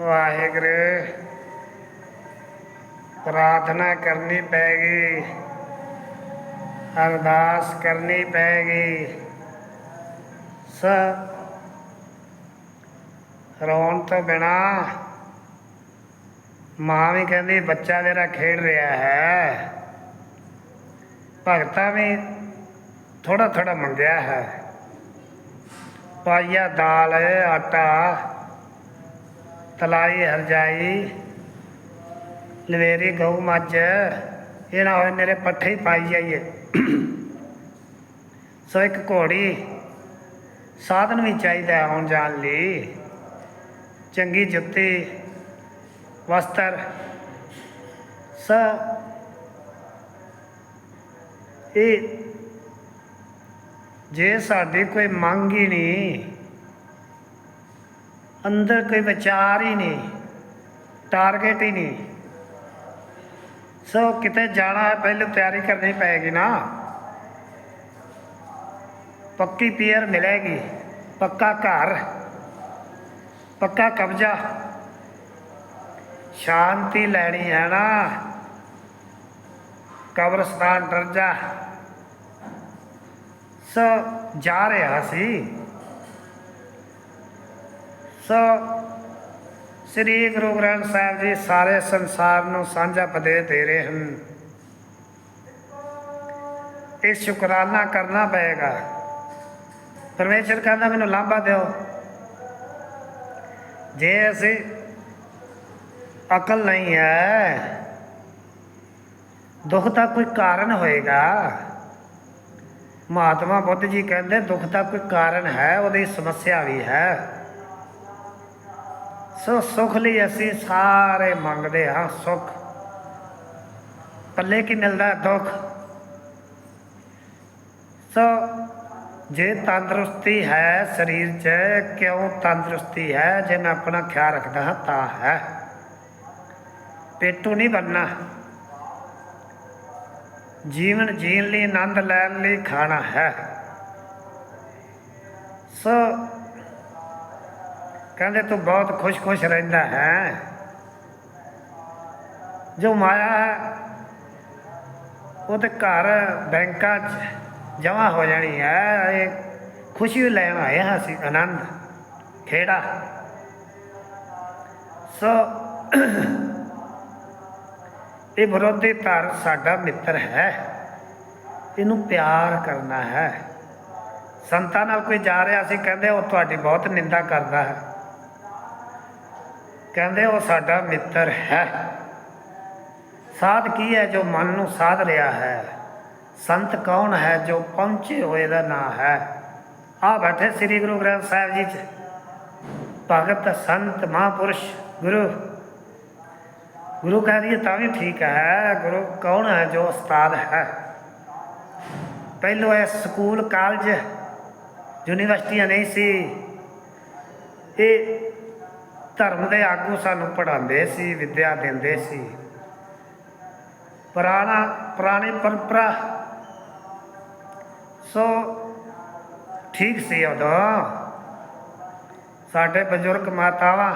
ਵਾਹਿਗੁਰੂ, ਪ੍ਰਾਰਥਨਾ ਕਰਨੀ ਪੈਗੀ, ਅਰਦਾਸ ਕਰਨੀ ਪੈਗੀ। ਸ, ਰੋਣ ਤੋਂ ਬਿਨਾ ਮਾਂ ਵੀ ਕਹਿੰਦੀ, ਬੱਚਾ ਮੇਰਾ ਖੇਡ ਰਿਹਾ ਹੈ। ਭਗਤਾਂ ਵੀ ਥੋੜਾ ਥੋੜਾ ਮੰਗਿਆ ਹੈ। ਪਾਈਆ ਦਾਲ, ਆਟਾ ਤਲਾਈ ਹਰਜਾਈ। ਲਵੇਰੀ ਗਊ ਮੱਝ। ਇਹ ਨਾ ਹੋਏ ਮੇਰੇ ਪੱਠੇ ਹੀ ਪਾਈ ਜਾਈਏ। ਸੋ ਇੱਕ ਘੋੜੀ ਸਾਧਨ ਵੀ ਚਾਹੀਦਾ ਹੈ ਆਉਣ ਜਾਣ ਲਈ। ਚੰਗੀ ਜੁੱਤੀ, ਵਸਤਰ। ਸ ਇਹ ਜੇ ਸਾਡੀ ਕੋਈ ਮੰਗ ਹੀ ਨਹੀਂ ਅੰਦਰ ਕੋਈ ਵਿਚਾਰ ਹੀ ਨਹੀਂ ਟਾਰਗੇਟ ਹੀ ਨਹੀਂ। ਸੋ ਕਿਤੇ ਜਾਣਾ ਹੈ, ਪਹਿਲੇ ਤਿਆਰੀ ਕਰਨੀ ਪਏਗੀ ਨਾ। ਪੱਕੀ ਪੀਅਰ ਮਿਲੇਗੀ, ਪੱਕਾ ਘਰ, ਪੱਕਾ ਕਬਜ਼ਾ। ਸ਼ਾਂਤੀ ਲੈਣੀ ਹੈ ਨਾ। ਕਬਰਸਤਾਨ ਦਰਜਾ ਸੋ ਜਾ ਰਿਹਾ ਸੀ। ਸੋ ਸ੍ਰੀ ਗੁਰੂ ਗ੍ਰੰਥ ਸਾਹਿਬ ਜੀ ਸਾਰੇ ਸੰਸਾਰ ਨੂੰ ਸਾਂਝਾ ਉਪਦੇਸ਼ ਦੇ ਰਹੇ ਹਨ। ਇਹ ਸ਼ੁਕਰਾਨਾ ਕਰਨਾ ਪਏਗਾ। ਪਰਮੇਸ਼ਰ ਕਹਿੰਦਾ, ਮੈਨੂੰ ਲਾਂਭਾ ਦਿਓ। ਜੇ ਅਸੀਂ ਅਕਲ ਨਹੀਂ ਹੈ, ਦੁੱਖ ਦਾ ਕੋਈ ਕਾਰਨ ਹੋਏਗਾ। ਮਹਾਤਮਾ ਬੁੱਧ ਜੀ ਕਹਿੰਦੇ, ਦੁੱਖ ਦਾ ਕੋਈ ਕਾਰਨ ਹੈ, ਉਹਦੀ ਸਮੱਸਿਆ ਵੀ ਹੈ। ਸੋ ਸੁਖ ਲਈ ਅਸੀਂ ਸਾਰੇ ਮੰਗਦੇ ਹਾਂ ਸੁਖ। ਪੱਲੇ ਕੀ ਮਿਲਦਾ ਦੁੱਖ। ਸੋ ਜੇ ਤੰਦਰੁਸਤੀ ਹੈ ਸਰੀਰ 'ਚ, ਕਿਉਂ ਤੰਦਰੁਸਤੀ ਹੈ? ਜੇ ਮੈਂ ਆਪਣਾ ਖਿਆਲ ਰੱਖਦਾ ਹਾਂ ਤਾਂ ਹੈ। ਪੇਟੂ ਨਹੀਂ ਬਣਨਾ। ਜੀਵਨ ਜੀਣ ਲਈ, ਆਨੰਦ ਲੈਣ ਲਈ ਖਾਣਾ ਹੈ। ਸੋ ਕਹਿੰਦੇ ਤੂੰ ਬਹੁਤ ਖੁਸ਼-ਖੁਸ਼ ਰਹਿੰਦਾ ਹੈ। ਜੋ ਮਾਇਆ ਹੈ, ਉਹ ਤੇ ਘਰ ਬੈਂਕਾਂ 'ਚ ਜਮਾ ਹੋ ਜਾਣੀ ਹੈ। ਇਹ ਖੁਸ਼ੀ ਲੈਣ ਆਏ ਹਾਂ ਅਸੀਂ, ਆਨੰਦ, ਖੇੜਾ। ਸੋ ਇਹ ਵਿਰੋਧੀ ਧਰ ਸਾਡਾ ਮਿੱਤਰ ਹੈ। ਇਹਨੂੰ ਪਿਆਰ ਕਰਨਾ ਹੈ। ਸੰਤਾਂ ਨਾਲ ਕੋਈ ਜਾ ਰਿਹਾ ਸੀ, ਕਹਿੰਦੇ ਉਹ ਤੁਹਾਡੀ ਬਹੁਤ ਨਿੰਦਾ ਕਰਦਾ ਹੈ। ਕਹਿੰਦੇ ਉਹ ਸਾਡਾ ਮਿੱਤਰ ਹੈ। ਸਾਧ ਕੀ ਹੈ ਜੋ ਮਨ ਨੂੰ ਸਾਧ ਰਿਹਾ ਹੈ? ਸੰਤ ਕੌਣ ਹੈ ਜੋ ਪਹੁੰਚੇ ਹੋਏ ਦਾ ਨਾਂ ਹੈ? ਆ ਬੈਠੇ ਸ੍ਰੀ ਗੁਰੂ ਗ੍ਰੰਥ ਸਾਹਿਬ ਜੀ ਚ। ਭਗਤ, ਸੰਤ, ਮਹਾਂਪੁਰਸ਼, ਗੁਰੂ। ਗੁਰੂ ਕਹਿ ਦਈਏ ਤਾਂ ਵੀ ਠੀਕ ਹੈ, ਗੁਰੂ ਕੌਣ ਹੈ ਜੋ ਉਸਤਾਦ ਹੈ? ਪਹਿਲੋ ਇਹ ਸਕੂਲ, ਕਾਲਜ, ਯੂਨੀਵਰਸਿਟੀਆਂ ਨਹੀਂ ਸੀ। ਇਹ ਧਰਮ ਦੇ ਆਗੂ ਸਾਨੂੰ ਪੜ੍ਹਾਉਂਦੇ ਸੀ, ਵਿਦਿਆ ਦਿੰਦੇ ਸੀ। ਪੁਰਾਣਾ, ਪੁਰਾਣੀ ਪਰੰਪਰਾ। ਸੋ ਠੀਕ ਸੀ ਉਦੋਂ। ਸਾਡੇ ਬਜ਼ੁਰਗ ਮਾਤਾਵਾਂ,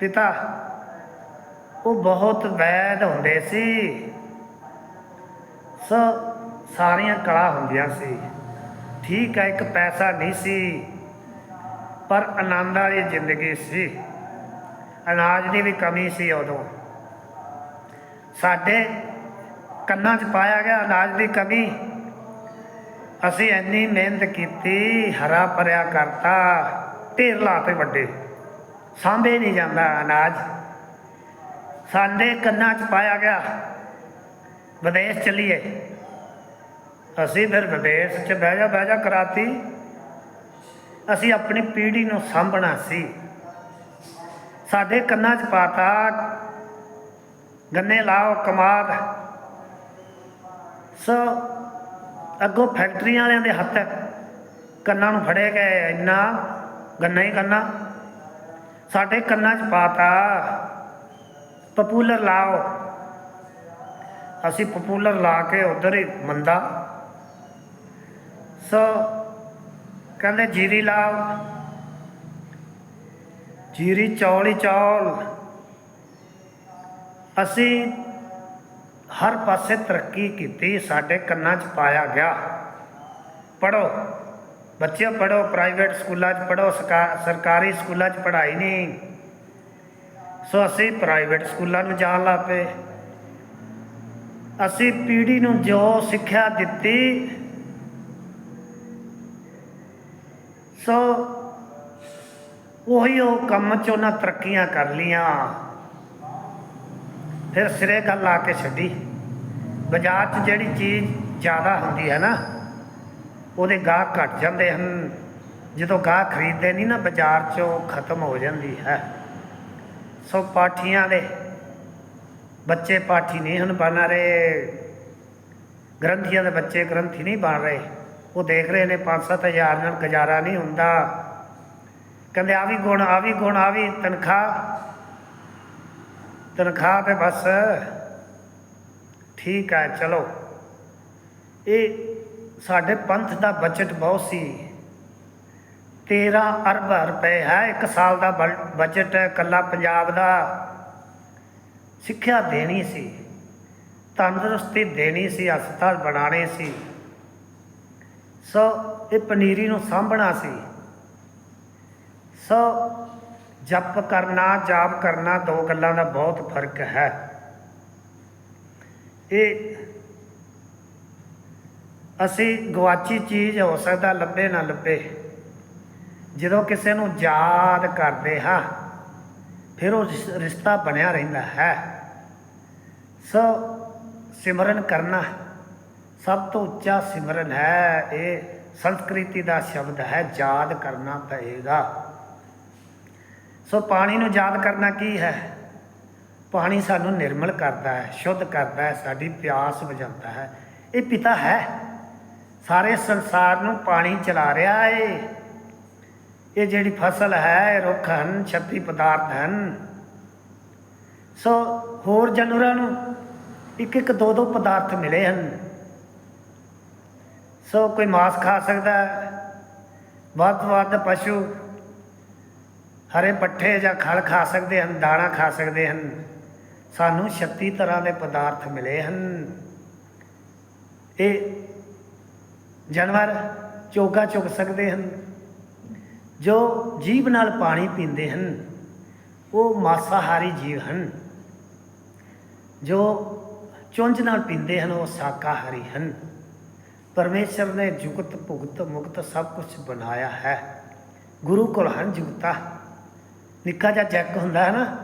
ਪਿਤਾ, ਉਹ ਬਹੁਤ ਵੈਦ ਹੁੰਦੇ ਸੀ। ਸੋ ਸਾਰੀਆਂ ਕਲਾ ਹੁੰਦੀਆਂ ਸੀ। ਠੀਕ ਹੈ, ਇੱਕ ਪੈਸਾ ਨਹੀਂ ਸੀ, ਪਰ ਆਨੰਦ ਵਾਲੀ ਜ਼ਿੰਦਗੀ ਸੀ। ਅਨਾਜ ਦੀ ਵੀ ਕਮੀ ਸੀ ਉਦੋਂ। ਸਾਡੇ ਕੰਨਾਂ 'ਚ ਪਾਇਆ ਗਿਆ ਅਨਾਜ ਦੀ ਕਮੀ। ਅਸੀਂ ਇੰਨੀ ਮਿਹਨਤ ਕੀਤੀ, ਹਰਾ ਭਰਿਆ ਕਰਤਾ, ਢੇਰ ਲਾਤੇ ਵੱਡੇ। ਸਾਂਭੇ ਨਹੀਂ ਜਾਂਦਾ ਅਨਾਜ। ਸਾਡੇ ਕੰਨਾਂ 'ਚ ਪਾਇਆ ਗਿਆ, ਵਿਦੇਸ਼ ਚਲੀਏ। ਅਸੀਂ ਫਿਰ ਵਿਦੇਸ਼ 'ਚ ਬਹਿ ਜਾ ਬਹਿ ਜਾ ਕਰਾਤੀ। ਅਸੀਂ ਆਪਣੀ ਪੀੜ੍ਹੀ ਨੂੰ ਸਾਂਭਣਾ ਸੀ। ਸਾਡੇ ਕੰਨਾਂ 'ਚ ਪਾਤਾ, ਗੰਨੇ ਲਾਓ ਕਮਾਦ। ਸੋ, ਅੱਗੋਂ ਫੈਕਟਰੀਆਂ ਵਾਲਿਆਂ ਦੇ ਹੱਥ ਕੰਨਾਂ ਨੂੰ ਫੜੇ ਗਏ, ਇੰਨਾ ਗੰਨਾ ਹੀ ਕੰਨਾ ਸਾਡੇ ਕੰਨਾਂ 'ਚ ਪਾਤਾ, ਪਪੂਲਰ ਲਾਓ। ਅਸੀਂ ਪਪੂਲਰ ਲਾ ਕੇ ਉਧਰ ਹੀ ਮੰਦਾ। ਸੋ, ਕਹਿੰਦੇ ਜੀਰੀ ਲਾਓ। ਜੀਰੀ ਚੌਲ ਹੀ ਚੌਲ। ਅਸੀਂ ਹਰ ਪਾਸੇ ਤਰੱਕੀ ਕੀਤੀ, ਸਾਡੇ ਕੰਨਾਂ 'ਚ ਪਾਇਆ ਗਿਆ। ਪੜੋ ਬੱਚੇ ਪੜੋ ਪ੍ਰਾਈਵੇਟ ਸਕੂਲਾਂ 'ਚ ਪੜੋ ਸਰਕਾਰੀ ਸਕੂਲਾਂ 'ਚ ਪੜ੍ਹਾਈ ਨਹੀਂ। ਸੋ ਅਸੀਂ ਪ੍ਰਾਈਵੇਟ ਸਕੂਲਾਂ ਨੂੰ ਜਾਣ ਲੱਗ ਪਏ। ਅਸੀਂ ਪੀੜ੍ਹੀ ਨੂੰ ਜੋ ਸਿੱਖਿਆ ਦਿੱਤੀ, ਸੋ ਉਹੀ ਉਹ ਕੰਮ 'ਚ ਉਹਨਾਂ ਤਰੱਕੀਆਂ ਕਰ ਲੀਆਂ ਫਿਰ ਸਿਰੇ ਗੱਲ ਆ ਕੇ ਛੱਡੀ। ਬਾਜ਼ਾਰ 'ਚ ਜਿਹੜੀ ਚੀਜ਼ ਜ਼ਿਆਦਾ ਹੁੰਦੀ ਹੈ ਨਾ, ਉਹਦੇ ਗਾਹਕ ਘਟ ਜਾਂਦੇ ਹਨ। ਜਦੋਂ ਗਾਹਕ ਖਰੀਦਦੇ ਨਹੀਂ ਨਾ ਬਾਜ਼ਾਰ 'ਚ, ਉਹ ਖਤਮ ਹੋ ਜਾਂਦੀ ਹੈ। ਸੋ ਪਾਠੀਆਂ ਦੇ ਬੱਚੇ ਪਾਠੀ ਨਹੀਂ ਹਨ ਬਣ ਰਹੇ। ਗ੍ਰੰਥੀਆਂ ਦੇ ਬੱਚੇ ਗ੍ਰੰਥੀ ਨਹੀਂ ਬਣ ਰਹੇ। ਉਹ ਦੇਖ ਰਹੇ ਨੇ 5-7000 ਨਾਲ ਗੁਜ਼ਾਰਾ ਨਹੀਂ ਹੁੰਦਾ। ਕਹਿੰਦੇ ਆ ਵੀ ਗੁਣ, ਆ ਵੀ ਗੁਣ, ਆ ਵੀ ਤਨਖਾਹ। ਤਨਖਾਹ ਤੇ ਬਸ। ਠੀਕ ਹੈ, ਚਲੋ। ਇਹ ਸਾਡੇ ਪੰਥ ਦਾ ਬਜਟ ਬਹੁਤ ਸੀ। 13 ਅਰਬ ਰੁਪਏ ਹੈ, ਇੱਕ ਸਾਲ ਦਾ ਬਲ- ਬਜਟ ਹੈ ਕੱਲਾ ਪੰਜਾਬ ਦਾ। ਸਿੱਖਿਆ ਦੇਣੀ ਸੀ। ਤੰਦਰੁਸਤੀ ਦੇਣੀ ਸੀ, ਹਸਪਤਾਲ ਬਣਾਉਣੇ ਸੀ। ਸੋ ਇਹ ਪਨੀਰੀ ਨੂੰ ਸਾਂਭਣਾ ਸੀ। ਸੋ ਜਪ ਕਰਨਾ, ਜਾਪ ਕਰਨਾ ਦੋ ਗੱਲਾਂ ਦਾ ਬਹੁਤ ਫ਼ਰਕ ਹੈ। ਇਹ ਅਸੀਂ ਗਵਾਚੀ ਚੀਜ਼ ਹੋ ਸਕਦਾ ਲੱਭੇ ਨਾ ਲੱਭੇ। ਜਦੋਂ ਕਿਸੇ ਨੂੰ ਯਾਦ ਕਰਦੇ ਹਾਂ, ਫਿਰ ਉਹ ਰਿਸ- ਰਿਸ਼ਤਾ ਬਣਿਆ ਰਹਿੰਦਾ ਹੈ। ਸੋ ਸਿਮਰਨ ਕਰਨਾ ਸਭ ਤੋਂ ਉੱਚਾ ਸਿਮਰਨ ਹੈ। ਇਹ ਸੰਸਕ੍ਰਿਤੀ ਦਾ ਸ਼ਬਦ ਹੈ, ਯਾਦ ਕਰਨਾ ਪਏਗਾ। ਸੋ ਪਾਣੀ ਨੂੰ ਯਾਦ ਕਰਨਾ ਕੀ ਹੈ? ਪਾਣੀ ਸਾਨੂੰ ਨਿਰਮਲ ਕਰਦਾ ਹੈ, ਸ਼ੁੱਧ ਕਰਦਾ ਹੈ, ਸਾਡੀ ਪਿਆਸ ਬੁਝਾਉਂਦਾ ਹੈ। ਇਹ ਪਿਤਾ ਹੈ। ਸਾਰੇ ਸੰਸਾਰ ਨੂੰ ਪਾਣੀ ਚਲਾ ਰਿਹਾ ਏ। ਇਹ ਜਿਹੜੀ ਫਸਲ ਹੈ, ਇਹ ਰੁੱਖ ਹਨ, ਛੱਤੀ ਪਦਾਰਥ ਹਨ। ਸੋ ਹੋਰ ਜਾਨਵਰਾਂ ਨੂੰ ਇੱਕ ਇੱਕ ਦੋ ਦੋ ਪਦਾਰਥ ਮਿਲੇ ਹਨ। ਸੋ ਕੋਈ ਮਾਸ ਖਾ ਸਕਦਾ ਵੱਧ ਤੋਂ ਵੱਧ ਪਸ਼ੂ ਹਰੇ ਪੱਠੇ ਜਾਂ ਖਲ ਖਾ ਸਕਦੇ ਹਨ, ਦਾਣਾ ਖਾ ਸਕਦੇ ਹਨ। ਸਾਨੂੰ 36 ਤਰ੍ਹਾਂ ਦੇ ਪਦਾਰਥ ਮਿਲੇ ਹਨ। ਇਹ ਜਾਨਵਰ ਚੋਗਾ ਚੁਗ ਸਕਦੇ ਹਨ। ਜੋ ਜੀਵ ਨਾਲ ਪਾਣੀ ਪੀਂਦੇ ਹਨ, ਉਹ ਮਾਸਾਹਾਰੀ ਜੀਵ ਹਨ। ਜੋ ਚੁੰਝ ਨਾਲ ਪੀਂਦੇ ਹਨ, ਉਹ ਸ਼ਾਕਾਹਾਰੀ ਹਨ। ਪਰਮੇਸ਼ਰ ਨੇ ਜੁਗਤ ਭੁਗਤ ਮੁਕਤ ਸਭ ਕੁਝ ਬਣਾਇਆ ਹੈ। ਗੁਰੂ ਕੋਲ ਹਨ ਜੁਗਤਾ। ਨਿੱਕਾ ਜਿਹਾ ਜੈਕ ਹੁੰਦਾ ਹੈ ਨਾ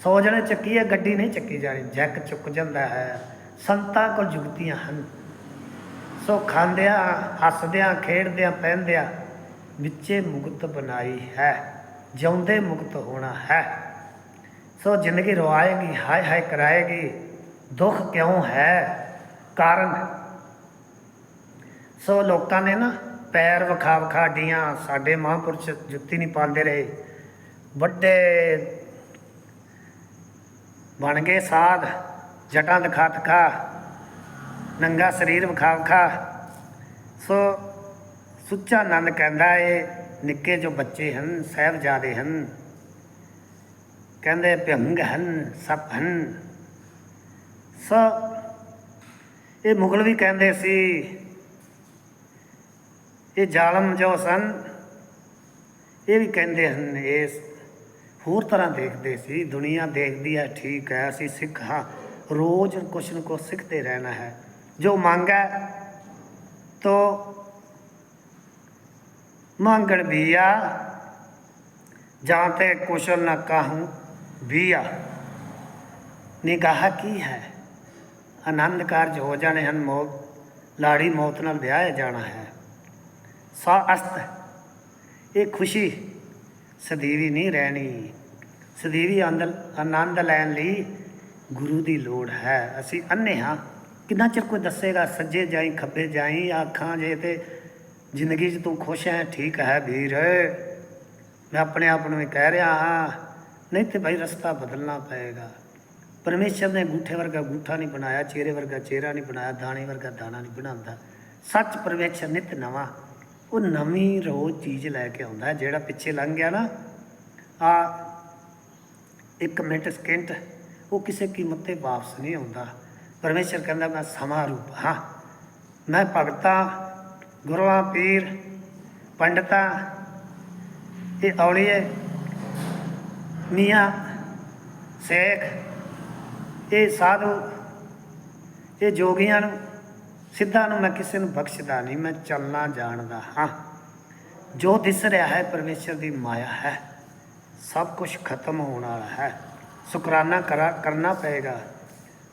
100 ਜਣੇ ਚੱਕੀ ਹੈ, ਗੱਡੀ ਨਹੀਂ ਚੱਕੀ ਜਾਣੀ ਜੈਕ ਚੁੱਕ ਜਾਂਦਾ ਹੈ। ਸੰਤਾਂ ਕੋਲ ਜੁਗਤੀਆਂ ਹਨ। ਸੋ ਖਾਂਦਿਆਂ, ਹੱਸਦਿਆਂ, ਖੇਡਦਿਆਂ, ਪਹਿਨਦਿਆਂ ਵਿੱਚੇ ਮੁਕਤ ਬਣਾਈ ਹੈ, ਜਿਉਂਦੇ ਮੁਕਤ ਹੋਣਾ ਹੈ। ਸੋ ਜ਼ਿੰਦਗੀ ਰਵਾਏਗੀ ਹਾਏ ਹਾਏ ਕਰਾਏਗੀ, ਦੁੱਖ ਕਿਉਂ ਹੈ? ਕਾਰਨ? ਸੋ ਲੋਕਾਂ ਨੇ ਨਾ ਪੈਰ ਵਿਖਾ ਵਿਖਾ ਡੀਆਂ, ਸਾਡੇ ਮਹਾਂਪੁਰਸ਼ ਜੁੱਤੀ ਨਹੀਂ ਪਾਉਂਦੇ ਰਹੇ। ਵੱਡੇ ਬਣ ਗਏ ਸਾਧ, ਜਟਾਂ ਦਿਖਾ ਦਿਖਾ, ਨੰਗਾ ਸਰੀਰ ਵਿਖਾ ਵਿਖਾ। ਸੋ ਸੁੱਚਾ ਆਨੰਦ ਕਹਿੰਦਾ ਏ, ਨਿੱਕੇ ਜੋ ਬੱਚੇ ਹਨ, ਸਹਿਬਜ਼ਾਦੇ ਹਨ। ਕਹਿੰਦੇ ਭੰਗ ਹਨ ਸਭ ਹਨ। ਸੋ ਇਹ ਮੁਗਲ ਵੀ ਕਹਿੰਦੇ ਸੀ, ਇਹ ਜ਼ਾਲਮ ਜੋ ਸਨ, ਇਹ ਵੀ ਕਹਿੰਦੇ ਹਨ ਇਸ ਹੋਰ ਤਰ੍ਹਾਂ ਦੇਖਦੇ ਸੀ, ਦੁਨੀਆ ਦੇਖਦੀ ਹੈ, ਠੀਕ ਹੈ, ਅਸੀਂ ਸਿੱਖ ਹਾਂ। ਰੋਜ਼ ਕੁਛ ਨਾ ਕੁਛ ਸਿੱਖਦੇ ਰਹਿਣਾ ਹੈ। ਜੋ ਮੰਗ ਹੈ, ਤੋ ਮੰਗਣ ਬੀਆ ਜਾਂ ਤੇ ਕੁਸ਼ਲ ਨਾ ਕਾਹੂੰ ਬੀਆ ਨਿਗਾਹ ਕੀ ਹੈ? ਆਨੰਦ ਕਾਰਜ ਹੋ ਜਾਣੇ ਹਨ ਮੌਤ ਲਾੜੀ ਮੌਤ ਨਾਲ ਵਿਆਹਿਆ ਜਾਣਾ ਹੈ। ਸਾ ਅਸਤ, ਇਹ ਖੁਸ਼ੀ ਸਦੀਵੀ ਨਹੀਂ ਰਹਿਣੀ। ਸਦੀਵੀ ਆਨੰਦ ਆਨੰਦ ਲੈਣ ਲਈ ਗੁਰੂ ਦੀ ਲੋੜ ਹੈ। ਅਸੀਂ ਅੰਨੇ ਹਾਂ। ਕਿੰਨਾ ਚਿਰ ਕੋਈ ਦੱਸੇਗਾ, ਸੱਜੇ ਜਾਈ, ਖੱਬੇ ਜਾਈ, ਆਖਾਂ ਜੇ ਤੇ ਜ਼ਿੰਦਗੀ 'ਚ ਤੂੰ ਖੁਸ਼ ਹੈ ਠੀਕ ਹੈ ਵੀਰ। ਮੈਂ ਆਪਣੇ ਆਪ ਨੂੰ ਇਹ ਕਹਿ ਰਿਹਾ ਹਾਂ, ਨਹੀਂ ਤੇ ਭਾਈ ਰਸਤਾ ਬਦਲਣਾ ਪਏਗਾ। ਪਰਮੇਸ਼ਰ ਨੇ ਗੂਠੇ ਵਰਗਾ ਗੂਠਾ ਨਹੀਂ ਬਣਾਇਆ, ਚਿਹਰੇ ਵਰਗਾ ਚਿਹਰਾ ਨਹੀਂ ਬਣਾਇਆ, ਦਾਣੇ ਵਰਗਾ ਦਾਣਾ ਨਹੀਂ ਬਣਾਉਂਦਾ। ਸੱਚ ਪਰਮੇਸ਼ਰ ਨਿਤ ਨਵਾਂ ਉਹ ਨਵੀਂ ਰੋਜ਼ ਚੀਜ਼ ਲੈ ਕੇ ਆਉਂਦਾ ਜਿਹੜਾ ਪਿੱਛੇ ਲੰਘ ਗਿਆ ਨਾ, ਆ ਇੱਕ ਮਿੰਟ ਸਕਿੰਟ ਉਹ ਕਿਸੇ ਕੀਮਤ ਤੇ ਵਾਪਸ ਨਹੀਂ ਆਉਂਦਾ। ਪਰਮੇਸ਼ਰ ਕਹਿੰਦਾ, ਮੈਂ ਸਮਾਂ ਰੂਪ, ਹਾਂ, ਮੈਂ ਭਗਤਾਂ, ਗੁਰੂਆਂ, ਪੀਰ, ਪੰਡਤਾਂ, ਇਹ ਔਲੀਏ, ਮੀਆਂ, ਸੇਖ, ਇਹ ਸਾਧੂ, ਇਹ ਜੋਗੀਆਂ ਨੂੰ ਸਿੱਧਾ ਨੂੰ ਮੈਂ ਕਿਸੇ ਨੂੰ ਬਖਸ਼ਦਾ ਨਹੀਂ, ਮੈਂ ਚੱਲਣਾ ਜਾਣਦਾ ਹਾਂ। ਜੋ ਦਿਸ ਰਿਹਾ ਹੈ ਪਰਮੇਸ਼ਰ ਦੀ ਮਾਇਆ ਹੈ, ਸਭ ਕੁਝ ਖਤਮ ਹੋਣ ਵਾਲਾ ਹੈ। ਸ਼ੁਕਰਾਨਾ ਕਰਾ, ਕਰਨਾ ਪਏਗਾ,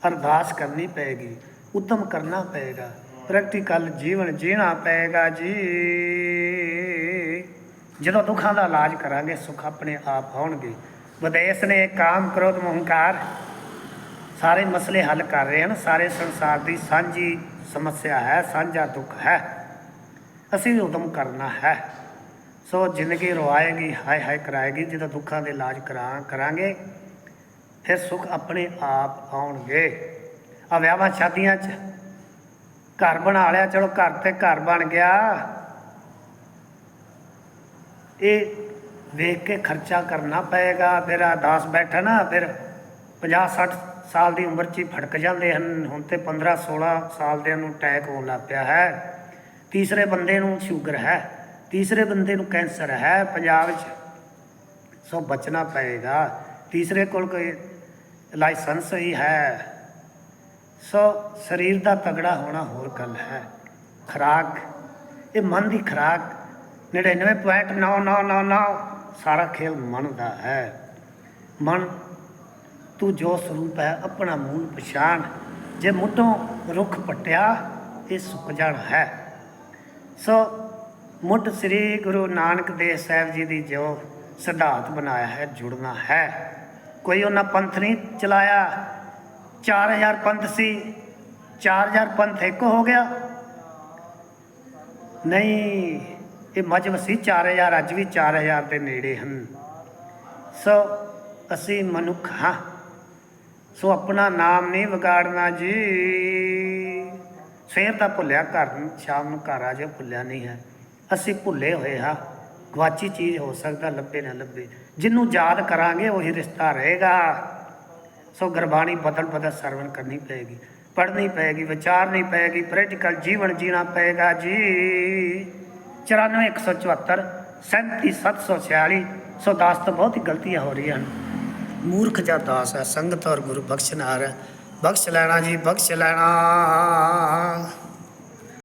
ਅਰਦਾਸ ਕਰਨੀ ਪਏਗੀ, ਉਤਮ ਕਰਨਾ ਪਏਗਾ, ਪ੍ਰੈਕਟੀਕਲ ਜੀਵਨ ਜੀਣਾ ਪਏਗਾ ਜੀ। ਜਦੋਂ ਦੁੱਖਾਂ ਦਾ ਇਲਾਜ ਕਰਾਂਗੇ, ਸੁੱਖ ਆਪਣੇ ਆਪ ਆਉਣਗੇ। ਵਿਦੇਸ਼ ਨੇ ਕਾਮ ਕ੍ਰੋਧ ਮਹੰਕਾਰ ਸਾਰੇ ਮਸਲੇ ਹੱਲ ਕਰ ਰਹੇ ਹਨ, ਸਾਰੇ ਸੰਸਾਰ ਦੀ ਸਾਂਝੀ ਸਮੱਸਿਆ ਹੈ, ਸਾਂਝਾ ਦੁੱਖ ਹੈ। ਅਸੀਂ ਵੀ ਉਦਮ ਕਰਨਾ ਹੈ। ਸੋ ਜ਼ਿੰਦਗੀ ਰਵਾਏਗੀ, ਹਾਏ ਹਾਏ ਕਰਾਏਗੀ ਜਦੋਂ ਦੁੱਖਾਂ ਦੇ ਇਲਾਜ ਕਰਾ, ਕਰਾਂਗੇ, ਫਿਰ ਸੁੱਖ ਆਪਣੇ ਆਪ ਆਉਣਗੇ। ਆ ਵਿਆਹਾਂ ਸ਼ਾਦੀਆਂ 'ਚ ਘਰ ਬਣਾ ਲਿਆ, ਚਲੋ ਘਰ ਤੇ ਘਰ ਬਣ ਗਿਆ। ਇਹ ਵੇਖ ਕੇ ਖਰਚਾ ਕਰਨਾ ਪਏਗਾ, ਫਿਰ ਆ 10 ਬੈਠਾ ਨਾ, ਫਿਰ 50 60 ਸਾਲ ਦੀ ਉਮਰ 'ਚ ਹੀ ਫੜਕ ਜਾਂਦੇ ਹਨ। ਹੁਣ ਤੇ 15 16 ਸਾਲ ਦੇ ਨੂੰ ਅਟੈਕ ਹੋਣ ਲੱਗ ਪਿਆ ਹੈ। ਤੀਸਰੇ ਬੰਦੇ ਨੂੰ ਸ਼ੂਗਰ ਹੈ। ਤੀਸਰੇ ਬੰਦੇ ਨੂੰ ਕੈਂਸਰ ਹੈ। ਪੰਜਾਬ 'ਚ ਸੋ ਬਚਣਾ ਪਏਗਾ। ਤੀਸਰੇ ਕੋਲ ਕੋਈ ਲਾਇਸੈਂਸ ਹੀ ਹੈ। ਸੋ ਸਰੀਰ ਦਾ ਤਗੜਾ ਹੋਣਾ ਹੋਰ ਗੱਲ ਹੈ। ਖਰਾਕ, ਇਹ ਮਨ ਦੀ ਖਰਾਕ। 99.9999 ਸਾਰਾ ਖੇਲ ਮਨ ਦਾ ਹੈ। ਮਨ ਤੂੰ ਜੋ ਸਰੂਪ ਹੈ, ਆਪਣਾ ਮੂਲ ਪਛਾਣ। ਜੇ ਮੁੱਢੋਂ ਰੁੱਖ ਪਟਿਆ, ਇਹ ਸੁੱਕ ਜਾਣਾ ਹੈ। ਸੋ ਮੁੱਢ ਸ੍ਰੀ ਗੁਰੂ ਨਾਨਕ ਦੇਵ ਸਾਹਿਬ ਜੀ ਦੀ ਜੋ ਸਿਧਾਂਤ ਬਣਾਇਆ ਹੈ, ਜੁੜਨਾ ਹੈ। ਕੋਈ ਉਹਨਾਂ ਪੰਥ ਨਹੀਂ ਚਲਾਇਆ। 4000 ਪੰਥ ਸੀ 4000 ਪੰਥ ਇੱਕ ਹੋ ਗਿਆ। ਨਹੀਂ, ਇਹ ਮਜਬ ਸੀ 4000 ਅੱਜ ਵੀ 4000 ਦੇ ਨੇੜੇ ਹਨ। ਸੋ ਅਸੀਂ ਮਨੁੱਖ ਹਾਂ। ਸੋ ਆਪਣਾ ਨਾਮ ਨਹੀਂ ਵਿਗਾੜਨਾ ਜੀ। ਸਵੇਰ ਦਾ ਭੁੱਲਿਆ ਘਰ, ਸ਼ਾਮ ਨੂੰ ਘਰ ਆ ਜਾ ਭੁੱਲਿਆ ਨਹੀਂ ਹੈ। ਅਸੀਂ ਭੁੱਲੇ ਹੋਏ ਹਾਂ। ਗਵਾਚੀ ਚੀਜ਼ ਹੋ ਸਕਦਾ, ਲੱਭੇ ਨਾ ਲੱਭੇ। ਜਿਹਨੂੰ ਯਾਦ ਕਰਾਂਗੇ, ਉਹੀ ਰਿਸ਼ਤਾ ਰਹੇਗਾ। ਸੋ ਗੁਰਬਾਣੀ ਬਦਲ ਬਦਲ ਸਰਵਣ ਕਰਨੀ ਪਏਗੀ। ਪੜ੍ਹਨੀ ਪਏਗੀ, ਵਿਚਾਰਨੀ ਪਏਗੀ ਪ੍ਰੈਕਟੀਕਲ ਜੀਵਨ ਜੀਣਾ ਪਏਗਾ ਜੀ। 94174 37746 ਸੋ ਦਾਸ ਤੋਂ ਬਹੁਤ ਹੀ ਗਲਤੀਆਂ ਹੋ ਰਹੀਆਂ ਹਨ। ਮੂਰਖ ਜਾਂ ਦਾਸ ਹੈ ਸੰਗਤ ਔਰ ਗੁਰੂ ਬਖਸ਼ਨਾਰ ਹੈ। ਬਖਸ਼ ਲੈਣਾ ਜੀ ਬਖਸ਼ ਲੈਣਾ।